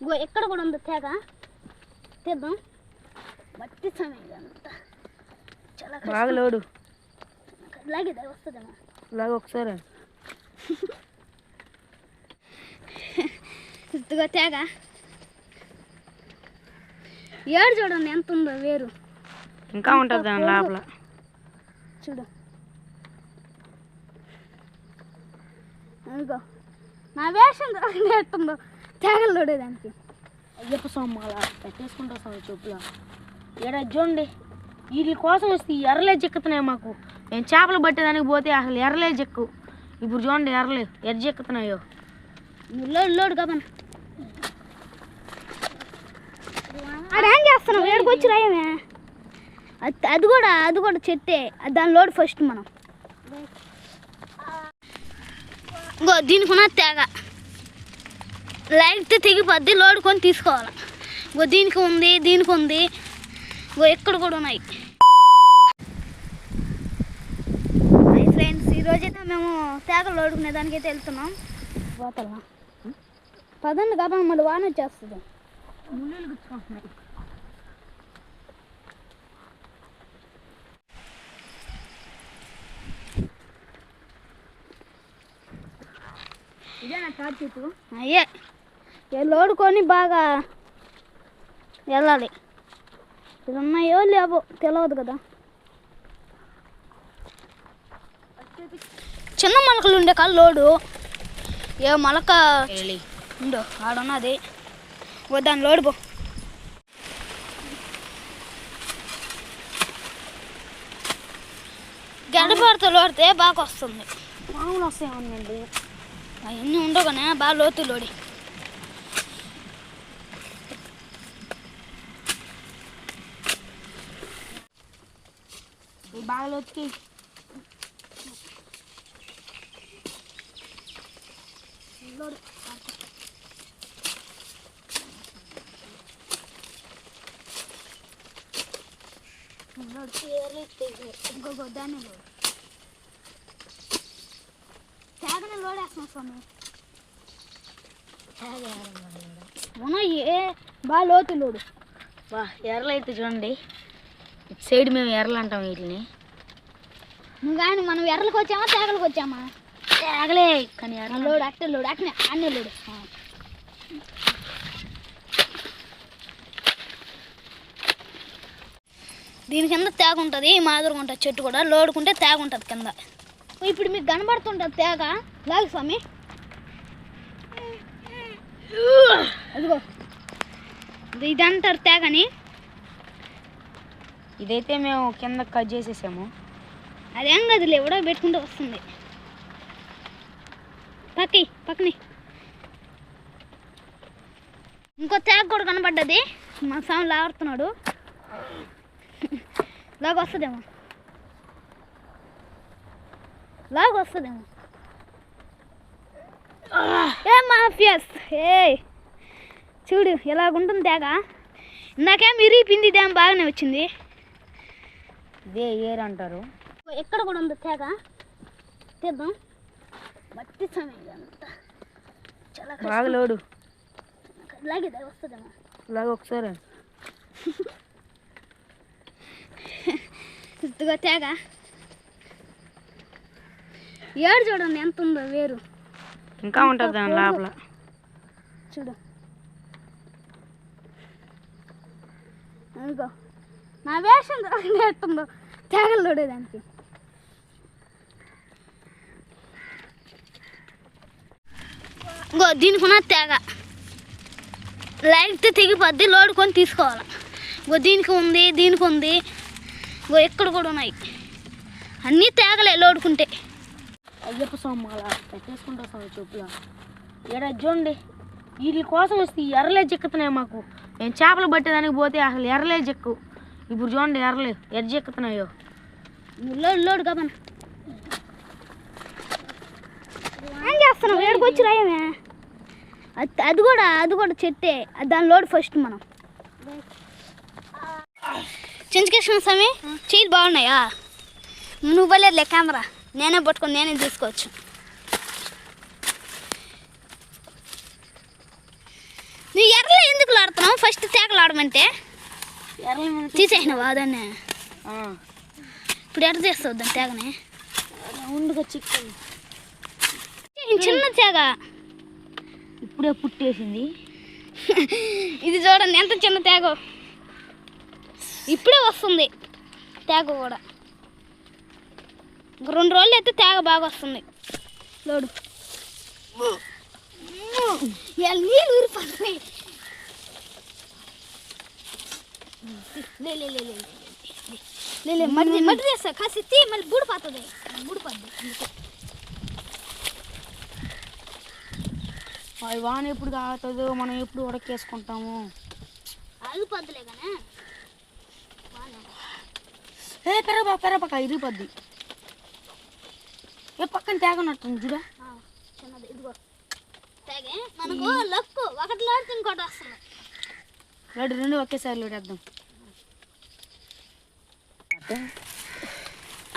ఇగో ఎక్కడ కూడా ఉంది తేగ. తీద్దాం. మట్టి సమయం ఇదంతా చాలా బాగా లోడు. లాగేదా వస్తుందేమో. లాగా ఒకసారి. ఇదిగో తేగ. ఏడు చూడండి ఎంత ఉందో వేరు. ఇంకా ఉంటుంది దాని లోపల. చూడు. అదిగో నా వేషం చూడండి ఎట్టుందో తేగలు చూడేదానికి అయ్యప్ప స్వామి అలా పెట్టేసుకుంటా స్వామి చెప్పులా ఏడ చూడండి వీటి కోసం వస్తే ఎర్రలే చిక్కుతున్నాయి మాకు. మేము చేపలు పట్టేదానికి పోతే అసలు ఎర్రలే చిక్కు. ఇప్పుడు చూడండి ఎర్రలే ఎర్ర చిక్కుతున్నాయో. లోడు లోడు కదన్న ఆడేం చేస్తున్నావు? ఏడుకు వచ్చి రాయమే? అది అది కూడా అది కూడా చెట్టే. అది దాని లోడ్ ఫస్ట్ మనం. ఇంకో దీనికి ఉన్న తేగ. లైట్ తెగిపోద్ది లోడ్ కొని తీసుకోవాలి. ఇంకో దీనికి ఉంది దీనికి ఉంది. ఇంకో ఎక్కడ కూడా ఉన్నాయి. ఫ్రెండ్స్ ఈరోజైతే మేము తేగ లోడుకునే దానికైతే వెళ్తున్నాం. పోతలా పదండి కాబట్టి మళ్ళీ వాన వచ్చేస్తుంది. ముళ్ళు గుచ్చుకుంటున్నాయి. ఇదేనా తాటి చెట్టు అయ్యే. లోడుకొని బాగా వెళ్ళాలి. ఇది ఉన్నాయో లేవో తెలియదు కదా. చిన్న మొలకలు ఉండే కాదు లోడు. ఏ మొలక ఉండు ఆడున్నది. దాని లోడు పో. గడపడితే లోడితే బాగా వస్తుంది. మామూలు వస్తాయి అవన్నీ ఉండవు కానీ బాగా లోతు లోడి. బాగా వచ్చి ఇంకొక దాన్ని లోడు తేగనే లోడేస్తున్నాం స్వామి ఉన్నాయి ఏ బాగా లోతు లోడు వా ఎర్రలు అయితే చూడండి. ఇటు సైడ్ మేము ఎర్రలు అంటాం వీటిని. నువ్వు కానీ మనం ఎర్రలకు వచ్చామా తేగలకు వచ్చామా తేగలే కానీ లోడు అట్టే లోడు అట్నే అన్నే లోడు. దీని కింద తేగ ఉంటుంది మాదిరిగా ఉంటుంది చెట్టు కూడా లోడుకుంటే తేగ ఉంటుంది కింద. ఇప్పుడు మీకు కనబడుతుంటుంది తేగ. లాగు స్వామి. అదిగో. ఇది- ఇది అంటారు తేగని. ఇదైతే మేము కింద కట్ చేసేసాము. అదేం కదులే ఎవడో పెట్టుకుంటూ వస్తుంది. పక్కి పక్కనే. ఇంకో తేగ కూడా కనబడ్డది. మా స్వామి లాగుతున్నాడు లాగ వస్తుందేమో లాగ వస్తుందేమో ఏ మాఫియస్ ఏ చూడు ఎలాగుంటుంది తేగ. ఇందాకేం ఇరిగిపోయింది ఇదేం బాగానే వచ్చింది. ఇదే ఏరు అంటారు. ఎక్కడ కూడా ఉంది తేగ? తీద్దాం. మట్టి సమయం ఇదంతా చాలా బాగా లోడు. లాగేదా వస్తుందేమో. లాగా ఒకసారి. ఇదిగో తేగ. ఏడు చూడండి ఎంత ఉందో వేరు. ఇంకా ఉంటుంది దాని లోపల. చూడు. అదిగో నా వేషం ఎట్టుందో తేగలు చూడేదానికి ఇంకో దీనికి ఉన్న తేగ. లైట్ తెగిపోద్ది లోడుకొని తీసుకోవాలి. ఇంకో దీనికి ఉంది దీనికి ఉంది. ఇంకో ఎక్కడ కూడా ఉన్నాయి. అన్నీ తేగలే లోడుకుంటే. అయ్యప్ప స్వామి అలా పెట్టేసుకుంటా స్వామి చెప్పులా ఏడా చూడండి వీటి కోసం వస్తే ఎర్రలే చిక్కుతున్నాయి మాకు. మేము చేపలు పట్టేదానికి పోతే అసలు ఎర్రలే చిక్కు. ఇప్పుడు చూడండి ఎర్రలే ఎర్ర చిక్కుతున్నాయో. లోడు లోడు కదన్న ఏం వచ్చి రాయమే అది కూడా అది కూడా చెట్టే. దాని లోడ్ ఫస్ట్ మనం. చింతకృష్ణ స్వామి చీలు బాగున్నాయా? నువ్వు కెమెరా. నేనే పట్టుకొని నేనే తీసుకోవచ్చు నువ్వు ఎర్ర వాడమంటే ఎర్రల మీద తీసేసినావా దాన్ని? ఇప్పుడు ఎట్ట తీస్తావు దాన్ని తేగని రౌండ్గా చికెన్ చిన్న తేగ ఇప్పుడే పుట్టేసింది ఇది చూడండి ఎంత చిన్న తేగ ఇప్పుడే వస్తుంది తేగ కూడా రెండు రోజులు అయితే తేగ బాగా వస్తుంది లోడు నీళ్ళు ఊరిపోతున్నాయి మడి మడి చేస్తా కాసి మళ్ళీ బూడిపోతుంది బూడిపోద్ది అందుకే. అవి వాన ఎప్పుడు కాగుతుందో మనం ఎప్పుడు ఉడకేసుకుంటాము? ఆగిపోద్దులే కానీ. ఏ పెరగబా పెరగబాక ఇరిగిపోద్ది ఏ పక్కన తేగనట్టుంది చూడా. చిన్నది ఇదిగో. తాగే. మనకు లక్కు. ఒకటి లాడితే ఇంకోటి వస్తుంది. రెండు రెండు ఒకేసారి లోడేద్దాం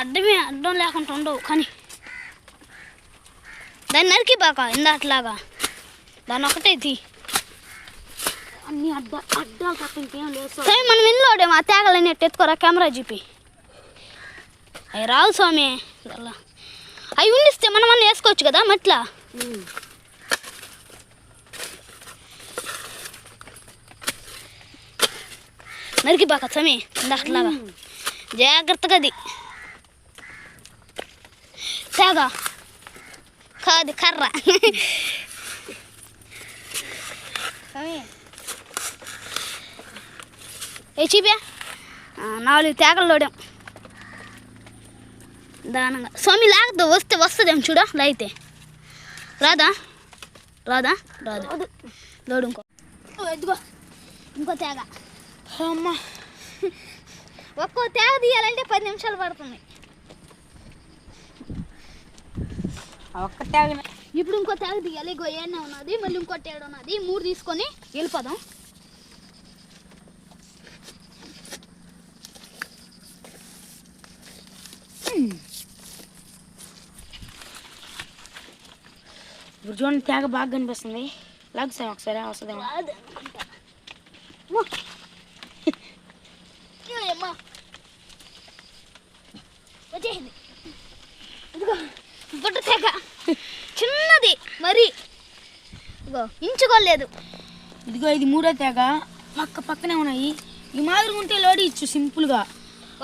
అడ్డమే అడ్డం లేకుండా ఉండవు. కానీ దాన్ని నరికి బాక ఇందాట్లాగా దాన్ని ఒకటే తీ అన్ని అడ్డ అడ్డాలు తప్ప ఇంకేం లేదు సార్. మనం ఇల్లు ఆ తేగలని ఎత్తుకోరా కెమెరా చూపి. అవి రావు స్వామి అలా అవి ఉండిస్తే మనం అన్నీ వేసుకోవచ్చు కదా మట్లా? నరికి బాక స్వామి ఇందాట్లాగా జాగ్రత్తగా అది తేగ. కాదు కర్ర. ఏ చూపా నాలుగు తేగలు లోడాం. దానంగా. స్వామి లాగదు వస్తే వస్తుందేమో చూడ లైతే. రాదా? రాదా? రాదు. లోడు ఇంకో. ఓ, ఇదిగో. ఇంకో తేగ. అమ్మా. ఒక్కో తేగ తీయాలంటే పది నిమిషాలు పడుతుంది. ఒక్క తేగ ఇప్పుడు ఇంకో తేగ ఇగో ఏడనే ఉన్నది మళ్ళీ ఇంకో తేడ ఉన్నది మూడు తీసుకొని వెళ్ళిపోదాం. ఇప్పుడు చూడండి తేగ బాగా కనిపిస్తుంది. లాగు సార్ ఒకసారి వస్తుందేమో. వచ్చేసింది. ఇదిగో బుట్ట తెగ. మరి ఇగో ఇంచుకోలేదు. ఇదిగో ఇది మూడో తేగ. పక్క పక్కనే ఉన్నాయి. ఈ మాదిరి ఉంటే లోడి ఇచ్చు సింపుల్గా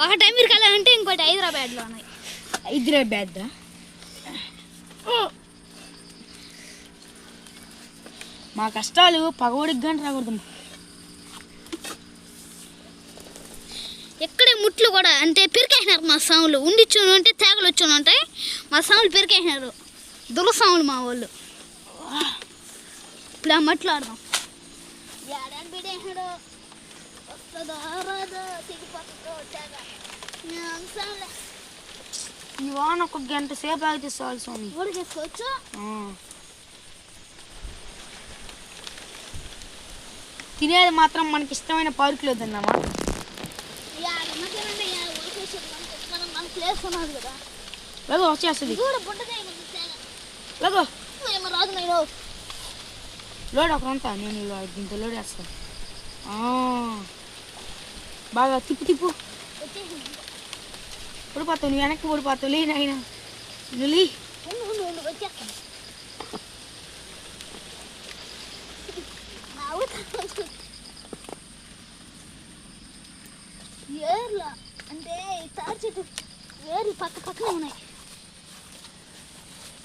ఒకటి అమెరికాలో అంటే ఇంకోటి హైదరాబాద్లో ఉన్నాయి. బ్యాడ్ మా కష్టాలు పగోడికి గంట రాకూడదు. ఎక్కడే ముట్లు కూడా అంటే పెరికేసినారు మా సాములు ఉండిచ్చును అంటే తేగలు వచ్చును ఉంటాయి మా సాములు పెరికేసినారు. దుల సాములు మా వాళ్ళు. ఇప్పుడు ఆ మట్లు ఆడదాం ఏడాది వస్తుందో రాదో? ఈ వాన ఒక గంట సేపు ఆగితే చాలు స్వామి. ఉడికేసుకోవచ్చు. తినేది మాత్రం మనకి ఇష్టమైన పార్కులో తిన్నామా లేదో వచ్చేస్తుంది. లేదో రాదు నేను లోడ్ అక్కడ ఉంటా నేను దీంతో లోడ్ వేస్తాను ఆ. బాగా తిప్పు తిప్పు ఓడిపోతావు నువ్వు వెనక్కి ఓడిపోతావు లే నాయన నువ్వు లే ఏర్ల అంటే తాడి చెట్టు ఏర్లు పక్క పక్కనే ఉన్నాయి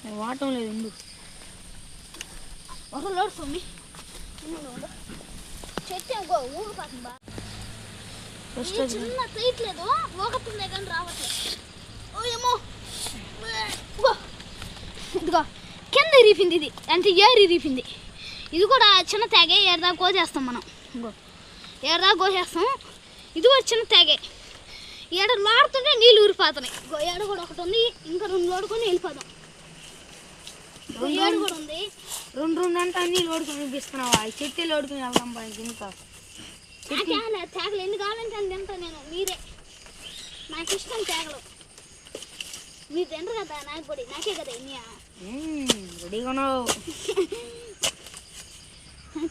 నేను వాడటం లేదు ఉండు ఒక లోడు స్వామి ఉండు, ఉండు. చెట్టు ఊగిపోతుంది బాగా ఫస్ట్ ఈ చిన్న తీయట్లేదు ఊగుతుందే కానీ రావట్లేదు ఓ ఏమో ఇదిగో కింద ఇరిపింది ఇది అంటే ఏరు ఇరిపింది ఇది కూడా చిన్న తేగే ఏడదా కోసేస్తాం మనం ఇంకో ఏడదా కోసేస్తాం ఇది కూడా చిన్న తేగే ఏడ లాడుతుంటే నీళ్ళు ఊరిపోతున్నాయి ఇంకో ఏడ కూడా ఒకటి ఉంది ఇంకా రెండు లోడుకొని వెళ్ళిపోదాం ఏడు కూడా ఉంది రెండు రెండు అంటే అన్ని లోడుకుని చూపిస్తున్నావా. ఈ చెట్టు లోడుకుని వెళ్దాం పైకి ఇంకా తేగలు ఎన్ని కావాలంటే అని తింటా నేను. మీరే. నాకు ఇష్టం తేగలు. మీరు తినరు కదా నాకు కూడా నాకే కదా ఇన్నియా మ్మ్, రెడీగా ఉన్నావు.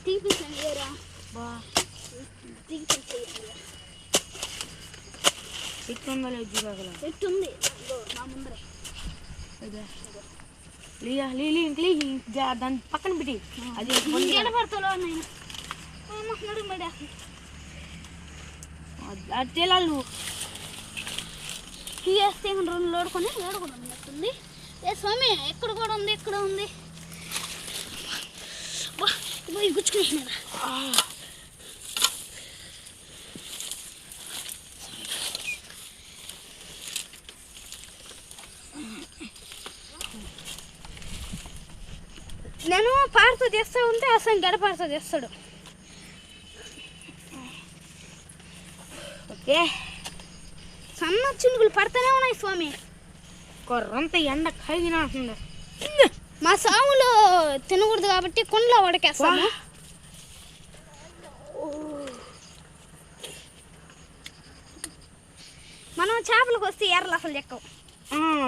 తీపిస్తాను వేరా బా. చేసేయండి చెట్టు ఉందో లేదు ఎట్టుంది? ఇదిగో నా ముందరే. లియా లీ లీ లీ జా- దాని పక్కన పెట్టి అది అది తేలాలు వేస్తే రెండు లోడుకొని లోడు కూడా ఉన్నట్టుంది ఏ స్వామి ఎక్కడ కూడా ఉంది ఎక్కడ ఉంది బా, ఇదిగో ఇవి గుచ్చుకునేసినారా నేను పాడుతూ చేస్తూ ఉంటే అసలు గడపాడుతూ చేస్తాడు. ఓకే. సన్న చినుకులు పడతానే ఉన్నాయి స్వామి. కొర్రంత ఎండ కలిగినట్టుంది మా సాములు తినకూడదు కాబట్టి కుండలో ఉడకేస్తాము. మనం చేపలకు వస్తే ఎర్రలు అసలు చెక్కవు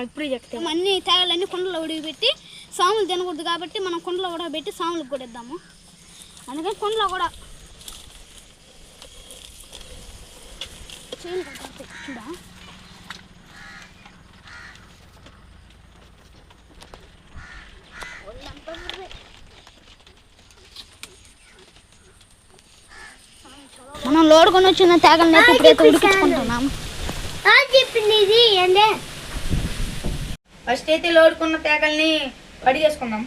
ఇప్పుడే చెప్తే అన్ని తేగలన్నీ కుండలో ఉడికిపెట్టి సాములు తినకూడదు కాబట్టి మనం కుండలో ఉడకబెట్టి సాములకు కూడా ఇద్దాము అందుకని కుండలో కూడా. చూడా. మనం లోడుకొని వచ్చిన తేగలని ఇప్పుడైతే చెప్పింది ఫస్ట్ అయితే లోడుకున్న తేగల్ని కడిగేసుకుందాం.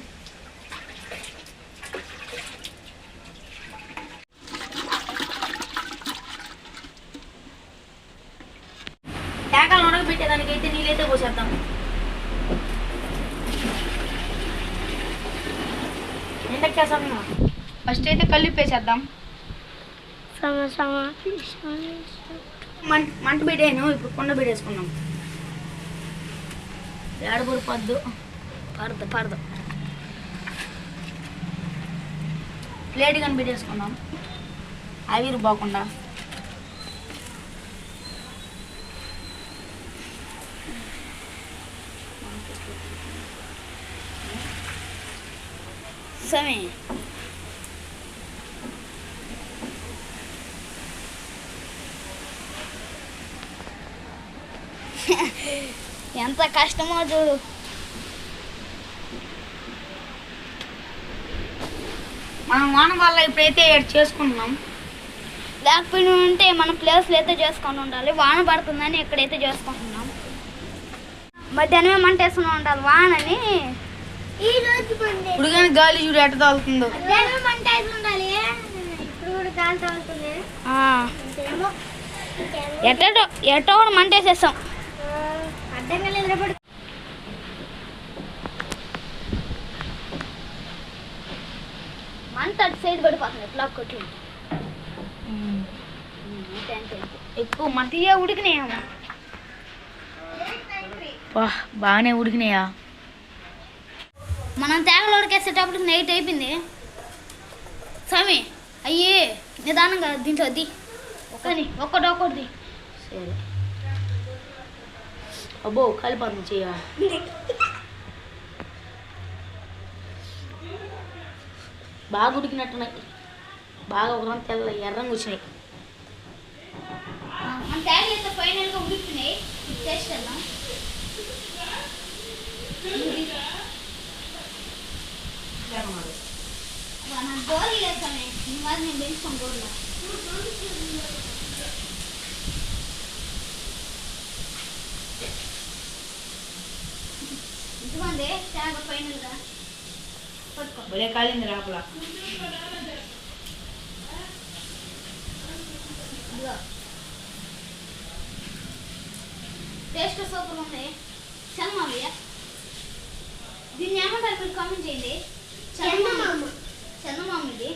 తేగలు ఉడకబెట్టేదానికైతే నీళ్ళైతే పోసేద్దాం. ఎంతకేసాం ఫస్ట్ అయితే కలిపేసేద్దాం. సమ మంట మంట పెట్టాను ఇప్పుడు కొండ పెట్టేసుకున్నాం ఏడబడిపోద్దు. పడదు పడదు ప్లేట్ కానీ పెట్టేసుకుందాం ఆవిరి పోకుండా సమే ఎంత కష్టమో చూడు. మనం వాన వల్ల ఇప్పుడైతే ఏడు చేసుకుంటున్నాం. లేకపోయినా ఉంటే మన ప్లేస్లో అయితే చేసుకొని ఉండాలి. వాన పడుతుందని ఎక్కడైతే చేసుకుంటున్నాం. మధ్యాహ్నమే మంట వేసుకుని ఉండాలి? వానని. ఈ రోజు ఇప్పుడు కానీ గాలి చూడు ఎట్ట తాగుతుంది ఎట్టో ఎట్టో కూడా మంట వేసేస్తాం అర్థం కాలేదు మంట అటు సైడ్ పడిపోతుంది ఎట్లా కొట్టి అంతే అంతే. ఎక్కువ మంట తీయ ఉడికినాయేమో వా బాగానే ఉడికినాయా? మనం తేగలు ఉడికేసేటప్పుడు నైట్ అయిపోయింది. స్వామి అయ్యే నిదానంగా దీంట్లో ది. ఒకని ఒక్కటి ఒక్కటి సరే. అబ్బో కలిపంది చెయ్య బాగా ఉడికినట్టున్నాయి. బాగా ఒక తెల్ల ఎర్రంగా వచ్చినాయి. మన అయితే ఫైనల్గా ఉడికినాయి టేస్ట్ చేద్దాం మన లేదు ఈ నేను పెంచుకోను గోరులో ఇదిగోండి తేగ ఫైనల్గా భలే కాలింది రాపల ఇదిగో. టేస్ట్ సూపర్ ఉంది చందమామయ్య దీన్ని ఏమంటారు మీరు కామెంట్ చేయండి చందమామ చందమామ ఇది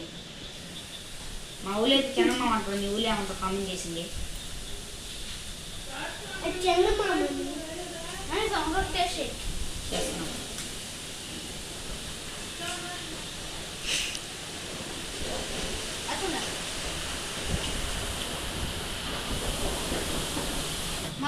మా ఊళ్ళో అయితే చిన్నమ్మ అంటారు నీ ఊళ్ళో ఏమంటారు కామెంట్ చేసింది చందమామ సంగతి టేస్ట్ చేయి. చేస్తున్నాం అట్లా మా